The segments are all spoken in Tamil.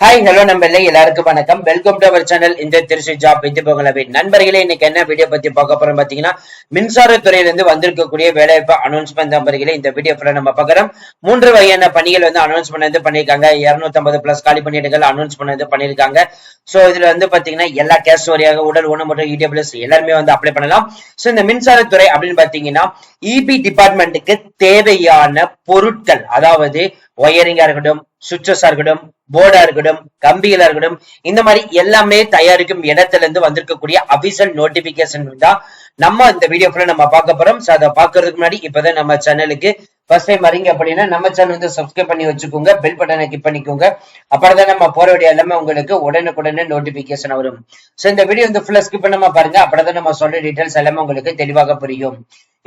ஹாய் ஹலோ நம்பர்ல எல்லாருக்கும் வணக்கம். வெல்கம் டு அவர் சேனல் இந்த திருச்சி ஜாப் வித்து போகலவே நண்பர்களே இன்னைக்கு என்ன வீடியோ பத்தி பார்க்க போறோம் பாத்தீங்கன்னா மின்சாரத்துறையில இருந்து வந்திருக்கக்கூடிய வேலைவாய்ப்பு அனௌன்ஸ்மெண்ட் நம்பர்களே இந்த வீடியோ ஃபுல்லா நம்ம பார்க்கறோம். மூன்று வகையான பணிகள் வந்து அனௌன்ஸ்மெண்ட் வந்து பண்ணிருக்காங்க இருநூத்தி ஐம்பது பிளஸ் காலி பணியிடங்கள் அனௌன்ஸ்மெண்ட் வந்து பண்ணிருக்காங்க சோ இதுல வந்து பாத்தீங்கன்னா எல்லா கேஸ் வரியாக உடல் உணவு மற்றும் இடபிள்யூஸ் எல்லாருமே வந்து அப்ளை பண்ணலாம். சோ இந்த மின்சாரத்துறை அப்படின்னு பாத்தீங்கன்னா இபி டிபார்ட்மெண்ட்டுக்கு தேவையான பொருட்கள் அதாவது ஒயரிங்கா இருக்கட்டும் சுவிச்சஸா இருக்கட்டும் போர்டா இருக்கட்டும் கம்பிகளா இருக்கட்டும் இந்த மாதிரி எல்லாமே தயாரிக்கும் இடத்துல இருந்து வந்திருக்கக்கூடிய அபிஷியல் நோட்டிபிகேஷன் தான் நம்ம இந்த வீடியோ ஃபுல்லா நம்ம பார்க்க போறோம். ஸோ அதை பாக்குறதுக்கு முன்னாடி இப்பதான் நம்ம சேனலுக்கு ஃபர்ஸ்ட் டைம் வரீங்க அப்படின்னா நம்ம சேனல் வந்து சப்ஸ்கிரைப் பண்ணி வச்சுக்கோங்க பெல் பட்டனை கிளிக் பண்ணிக்கோங்க. அப்பதான் நம்ம போற வீடியோ எல்லாமே உங்களுக்கு உடனுக்குடனே நோட்டிபிகேஷன் வரும். சோ இந்த வீடியோ வந்து ஃபுல்லா ஸ்கிப் பண்ணாம பாருங்க அப்பதான் நம்ம சொல்ற டீட்டெயில்ஸ் எல்லாமே உங்களுக்கு தெளிவாக புரியும்.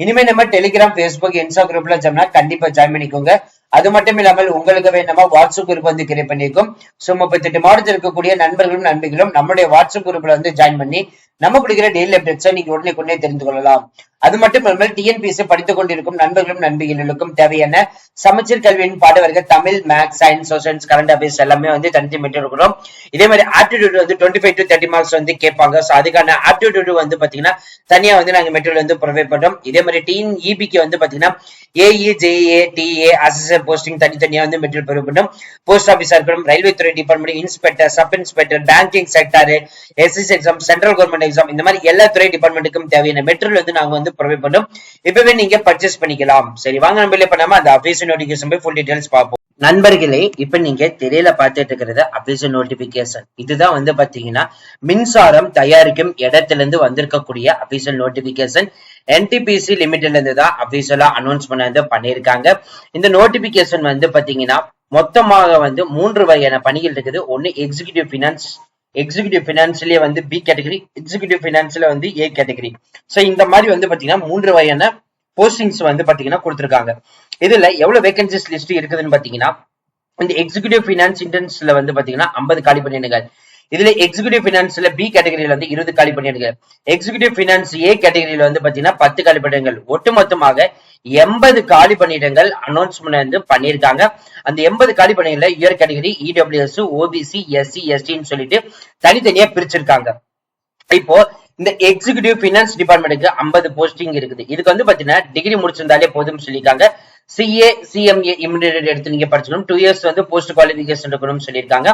இனிமே நம்ம டெலிகிராம் பேஸ்புக் இன்ஸ்டா குரூப்ல ஜம்னா கண்டிப்பா ஜாயின் பண்ணிக்கோங்க. அது மட்டும் இல்லாமல் உங்களுக்கு வேணுமா வாட்ஸ்அப் குரூப் வந்து கிரியேட் பண்ணியிருக்கோம் சோ முப்பத்தெட்டு மாவட்டத்தில் இருக்கக்கூடிய நண்பர்களும் நண்பிகளும் நம்மளுடைய வாட்ஸ்அப் குரூப்ல வந்து ஜாயின் பண்ணி நம்ம கொடுக்கிற டெய்லி அப்டேட்ஸை நீங்க உடனே கொண்டே தெரிந்து கொள்ளலாம். அது மட்டும் இல்லாமல் டிஎன்பிஎஸ்சி படித்துக் கொண்டிருக்கும் நண்பர்களும் நண்பிகளுக்கும் தேவையான சமச்சீர் கல்வியின் பாடவர்கள் Tamil maths science socials current affairs எல்லாமே வந்து தனித்து மெட்டு இருக்கிறோம் இதே மாதிரி ஆப்டிடியூட் வந்து twenty five to thirty marks வந்து கேட்பாங்க. ஸோ அதுக்கான ஆப்டிடியூட் வந்து பாத்தீங்கன்னா தனியா வந்து நாங்க மெட்டீரியல் வந்து ப்ரொவைட் பண்றோம். இதே மாதிரி டீன் இபிக்கு வந்து பாத்தீங்கன்னா AE JE TA assistant posting தனித்தனியா வந்து மெட்டீரியல் ப்ரொவைட் போஸ்ட் ஆபீஸா இருக்கணும் ரயில்வே துறை department inspector sub inspector banking sector SS exam central government exam இந்த மாதிரி எல்லா துறை டிபார்ட்மெண்ட்டுக்கும் தேவையான மெட்டீரியல் வந்து நாங்க வந்து ப்ரொவைட் பண்றோம் இப்பவே நீங்க பர்ச்சேஸ் பண்ணிக்கலாம். சரி வாங்க நம்ம பண்ணாம அந்த அபிஷியல் நோட்டிபிகேஷன் போய் ஃபுல் டீடைல்ஸ் பார்ப்போம். நண்பர்களே இப்ப நீங்க திரையில பார்த்துட்டு இருக்கிறது அபிஷியல் நோட்டிபிகேஷன் இதுதான் வந்து பாத்தீங்கன்னா மின்சாரம் தயாரிக்கும் இடத்துல இருந்து வந்திருக்கக்கூடிய அபிஷியல் நோட்டிபிகேஷன் என்டிபிசி லிமிட்ல இருந்து தான் அபிஷியலா அனௌன்ஸ் பண்ணது பண்ணியிருக்காங்க. இந்த நோட்டிபிகேஷன் வந்து பாத்தீங்கன்னா மொத்தமாக வந்து மூன்று வகையான பணிகள் இருக்குது. ஒன்னு எக்ஸிகியூட்டிவ் பினான்ஸ் எக்ஸிகியூட்டிவ் பினான்ஸ்லயே வந்து பி கேட்டகரி எக்ஸிகியூட்டிவ் பினான்ஸ்ல வந்து ஏ கேட்டகரி சோ இந்த மாதிரி வந்து பாத்தீங்கன்னா மூன்று வகையான போஸ்டிங்ஸ் வந்து பாத்தீங்கன்னா கொடுத்துருக்காங்க. இதுல எவ்வளவு வேகன்சிஸ் லிஸ்ட் இருக்குதுன்னு பாத்தீங்கன்னா இந்த எக்ஸிகியூட்டிவ் பினான்ஸ் இன்டர்ன்ஸ்ல வந்து பாத்தீங்கன்னா ஐம்பது காலி பண்ணிடுங்க. இதுல எக்ஸிகூட்டிவ் பினான்ஸ்ல பி கேட்டகரியில வந்து இருபது காலி பணியிடங்கள் எக்ஸிகூட்டிவ் பினான்ஸ் ஏ கேட்டகரியில வந்து பாத்தீங்கன்னா பத்து காலி பணியிடங்கள் ஒட்டுமொத்தமாக எண்பது காலி பணியிடங்கள் அனௌன்ஸ்மெண்ட் வந்து பண்ணியிருக்காங்க. அந்த எண்பது காலி பணியிடங்கள year category EWS OBC SC எஸ்டின்னு சொல்லிட்டு தனித்தனியா பிரிச்சிருக்காங்க. இப்போ இந்த எக்ஸிகியூட்டிவ் பினான்ஸ் டிபார்ட்மெண்ட்டுக்கு ஐம்பது போஸ்டிங் இருக்குது. இதுக்கு வந்து பாத்தீங்கன்னா டிகிரி முடிச்சிருந்தாலே போதும்னு சொல்லியிருக்காங்க. சிஏ சிஎம்ஏ இமிடியேட் எடுத்து நீங்க படிச்சுக்கணும். டூ இயர்ஸ் வந்து போஸ்ட் குவாலிபிகேஷன் இருக்கணும்னு சொல்லியிருக்காங்க.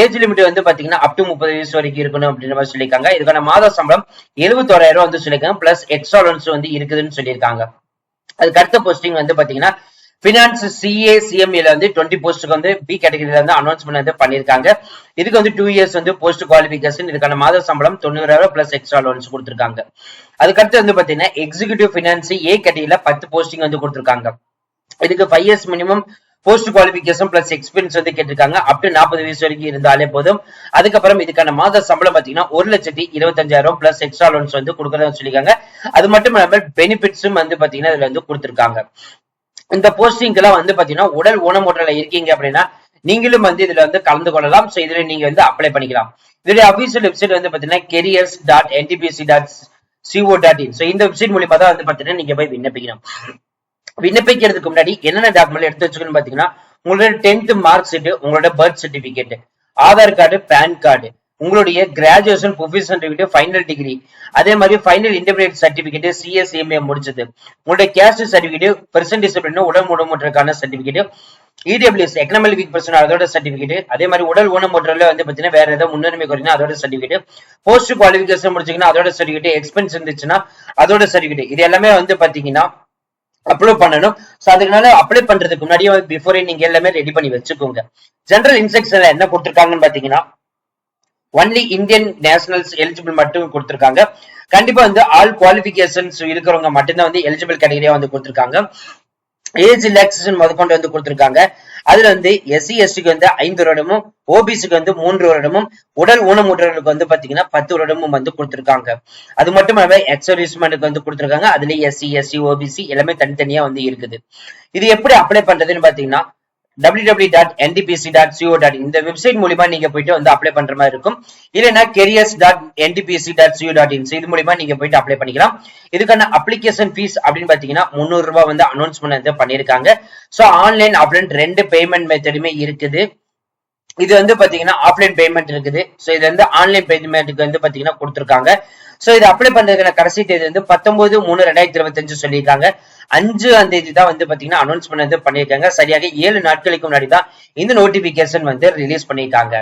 ஏஜ் லிமிட் வந்து பாத்தீங்கன்னா அப் டு முப்பது வயசு வரைக்கும் இருக்கணும் அப்படின்ற மாதிரி சொல்லியிருக்காங்க. இதுக்கான மாத சம்பளம் எழுபத்தோராயிரம் ரூபாய் வந்து சொல்லியிருக்காங்க. பிளஸ் எக்ஸ்ட்ராலன்ஸ் வந்து இருக்குதுன்னு சொல்லியிருக்காங்க. அதுக்கு அடுத்த போஸ்டிங் வந்து பாத்தீங்கன்னா பினான்ஸ் சிஏ சிஎம்ஏல வந்து டுவெண்ட்டி போஸ்ட்டுக்கு வந்து பி கேட்டகரியில வந்து அனௌன்ஸ்மெண்ட் வந்து பண்ணியிருக்காங்க. இதுக்கு வந்து டூ இயர்ஸ் வந்து போஸ்ட் குவாலிபிகேஷன் இதுக்கான மாத சம்பளம் தொண்ணூறாயிரம் பிளஸ் எக்ஸ்ட்ரா லோன்ஸ் கொடுத்திருக்காங்க. அதுக்கடுத்து வந்து பாத்தீங்கன்னா எக்ஸிகியூட்டிவ் பினான்ஸ் ஏ கேட்டகரியில பத்து போஸ்டிங் வந்து கொடுத்துருக்காங்க. இதுக்கு five years minimum post qualification plus experience வந்து கேட்டிருக்காங்க. அப் டு நாற்பது வயசு வரைக்கும் இருந்தாலே போதும். அதுக்கப்புறம் இதுக்கான மாத சம்பளம் பாத்தீங்கன்னா ஒரு லட்சத்தி இருபத்தஞ்சாயிரம் பிளஸ் எக்ஸ்ட்ரா லோன்ஸ் வந்து கொடுக்கறதா சொல்லியிருக்காங்க. அது மட்டும் இல்லாமல் பெனிஃபிட்ஸும் வந்து பாத்தீங்கன்னா இதுல வந்து கொடுத்துருக்காங்க. இந்த போஸ்டிங்க எல்லாம் வந்து பாத்தீங்கன்னா உடல் ஊனமுற்றல இருக்கீங்க அப்படின்னா நீங்களும் வந்து இதுல வந்து கலந்து கொள்ளலாம். சோ இதுல நீங்க வந்து அப்ளை பண்ணிக்கலாம். இதுல அபிஷியல் வெப்சைட் வந்து பாத்தீங்கன்னா careers dot NTPC dot CO dot in so இந்த வெப்சைட் மூலியமா தான் வந்து பாத்தீங்கன்னா நீங்க போய் விண்ணப்பிக்கணும் விண்ணப்பிக்கிறதுக்கு முன்னாடி என்னென்ன டாக்குமெண்ட் எடுத்து வச்சுக்கணும்னு பாத்தீங்கன்னா உங்களோட டென்த் மார்க் ஷீட் உங்களோட birth certificate Aadhaar card pan card உங்களுடைய graduation professional degree final degree அதே மாதிரி ஃபைனல் இன்டர்மீடியட் சர்டிபிகேட் சிஎஸ்எம்ஏ முடிச்சது உங்களுடைய கேஸ்ட் சர்டிபிகேட் பெர்சன்ட் டிசிப்ளின் உடல் ஊனமுற்றக்கான certificate EWS economic weak person அதோட சர்டிபிகேட் அதே மாதிரி உடல் ஊனமுற்றல வந்து பாத்தீங்கன்னா வேற ஏதாவது முன்னுரிமை குறைனா அதோட சர்டிபிகேட் போஸ்ட் குவாலிபிகேஷன் முடிச்சிங்கன்னா அதோட சர்டிபிகேட் எக்ஸ்பென்ஸ் இருந்துச்சுன்னா அதோட சர்டிபிகேட் இது எல்லாமே வந்து பாத்தீங்கன்னா அப்ளோட் பண்ணணும். சோ அதுக்குனால அப்ளை பண்றதுக்கு முன்னாடியே பிஃபோரே நீங்க எல்லாமே ரெடி பண்ணி வச்சுக்கோங்க. ஜெனரல் இன்ஸ்ட்ரக்ஷன்ல என்ன கொடுத்துருக்காங்கன்னு பாத்தீங்கன்னா ஒன்லி இந்தியன் நேஷனல்ஸ் எலிஜிபிள் மட்டும் கொடுத்துருக்காங்க. கண்டிப்பா வந்து ஆல் குவாலிபிகேஷன்ஸ் இருக்கிறவங்க மட்டும்தான் வந்து எலிஜிபிள் கேட்டகரியா வந்து கொடுத்துருக்காங்க. ஏஜ் ரிலாக்சேஷன் முதற்கொண்டு வந்து கொடுத்திருக்காங்க. அதுல வந்து எஸ்சி எஸ்டிக்கு வந்து ஐந்து வருடமும் ஓபிசிக்கு வந்து மூன்று வருடமும் உடல் ஊனமுற்றவர்களுக்கு வந்து பாத்தீங்கன்னா பத்து வருடமும் வந்து கொடுத்திருக்காங்க. அது மட்டும் இல்லாம எக்ஸர்வீஸ்மெண்ட்டுக்கு வந்து கொடுத்திருக்காங்க. அதுல எஸ்சி எஸ்சி ஓபிசி எல்லாமே தனித்தனியா வந்து இருக்குது. இது எப்படி அப்ளை பண்றதுன்னு பாத்தீங்கன்னா W dot NTPC dot CO dot இந்த வெப்சைட் மூலியமா நீங்க போயிட்டு வந்து அப்ளை பண்ற மாதிரி இருக்கும். இல்லைன்னா careers dot NTPC dot CO dot இன்ஸ் இது மூலியமா நீங்க போயிட்டு அப்ளை பண்ணிக்கலாம். இதுக்கான அப்ளிகேஷன் ஃபீஸ் அப்படின்னு பாத்தீங்கன்னா முந்நூறு ரூபாய் வந்து அனௌன்ஸ்மெண்ட் வந்து பண்ணிருக்காங்க சோ ஆன்லைன் ஆஃப்லைன் ரெண்டு பேமெண்ட் மெத்தடுமே இருக்குது. இது வந்து பாத்தீங்கன்னா ஆஃப்லைன் பேமெண்ட் இருக்குது. சோ இது வந்து ஆன்லைன் பேமெண்ட்டுக்கு வந்து பாத்தீங்கன்னா கொடுத்துருக்காங்க. சோ இது அப்ளை பண்றதுக்கான கடைசி தேதி வந்து பத்தொன்பது மூணு ரெண்டாயிரத்தி இருபத்தஞ்சு சொல்லியிருக்காங்க. அஞ்சு அந்த தேதி தான் வந்து பாத்தீங்கன்னா அனௌன்ஸ்மெண்ட் வந்து பண்ணியிருக்காங்க. சரியாக ஏழு நாட்களுக்கு முன்னாடி தான் இந்த நோட்டிபிகேஷன் வந்து ரிலீஸ் பண்ணியிருக்காங்க.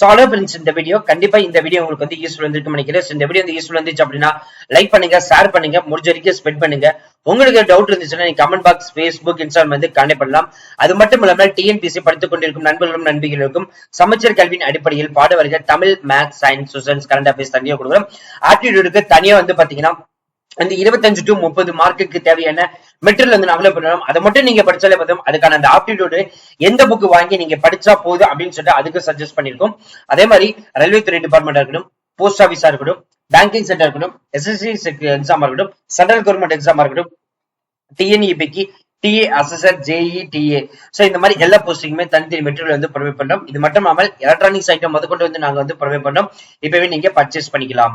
சோ ஃப்ரெண்ட்ஸ் இந்த வீடியோ கண்டிப்பா இந்த வீடியோ உங்களுக்கு வந்து யூஸ்ஃபுல் வந்துருக்கும் நினைக்கிறேன். இந்த வீடியோ வந்து யூஸ்ஃபுல் இருந்துச்சு அப்படின்னா லைக் பண்ணுங்க ஷேர் பண்ணுங்க முடிஞ்ச வரைக்கும் ஸ்பெண்ட் பண்ணுங்க. உங்களுக்கு டவுட் இருந்துச்சுன்னா நீங்க கமெண்ட் பாக்ஸ் ஃபேஸ்புக் இன்ஸ்டால் வந்து கனெக்ட் பண்ணலாம். அது மட்டும் இல்லாமல் டிஎன்பிசி படித்துக் கொண்டிருக்கும் நண்பர்களும் நண்பிகளுக்கும் சமச்சீர் கல்வியின் அடிப்படையில் பாட வருகிற Tamil maths science socials current affairs தனியாக கொடுக்குறோம். ஆப்டிடியூடுக்கு தனியா வந்து பாத்தீங்கன்னா அந்த இருபத்தஞ்சு டு முப்பது மார்க்குக்கு தேவையான மெட்டீரியல் வந்து அவைலபிள் பண்ணணும். அதை மட்டும் நீங்க படிச்சாலே போதும். அதுக்கான அந்த ஆப்டிடியூடு எந்த புக் வாங்கி நீங்க படிச்சா போதும் அப்படின்னு சொல்லிட்டு அதுக்கு சஜஸ்ட் பண்ணிருக்கோம் அதே மாதிரி ரயில்வே துறை டிபார்ட்மெண்டா இருக்கட்டும் போஸ்ட் ஆஃபீஸா இருக்கட்டும் பேங்கிங் சென்டர் இருக்கட்டும் எஸ்எஸ்சி எக்ஸாமா இருக்கட்டும் சென்ட்ரல் கவர்மெண்ட் எக்ஸாமா இருக்கட்டும் டிஎன்இபிக்கு TA assessor JE TA so இந்த மாதிரி எல்லா போஸ்டிங்குமே தனித்தனி மெட்டீரியல் வந்து ப்ரொவைட் பண்ணோம். இது மட்டும் இல்லாமல் எலக்ட்ரானிக்ஸ் ஐட்டம் முதற்கொண்டு வந்து நாங்கள் வந்து ப்ரொவைட் பண்ணோம். இப்பவே நீங்க பர்ச்சேஸ் பண்ணிக்கலாம்.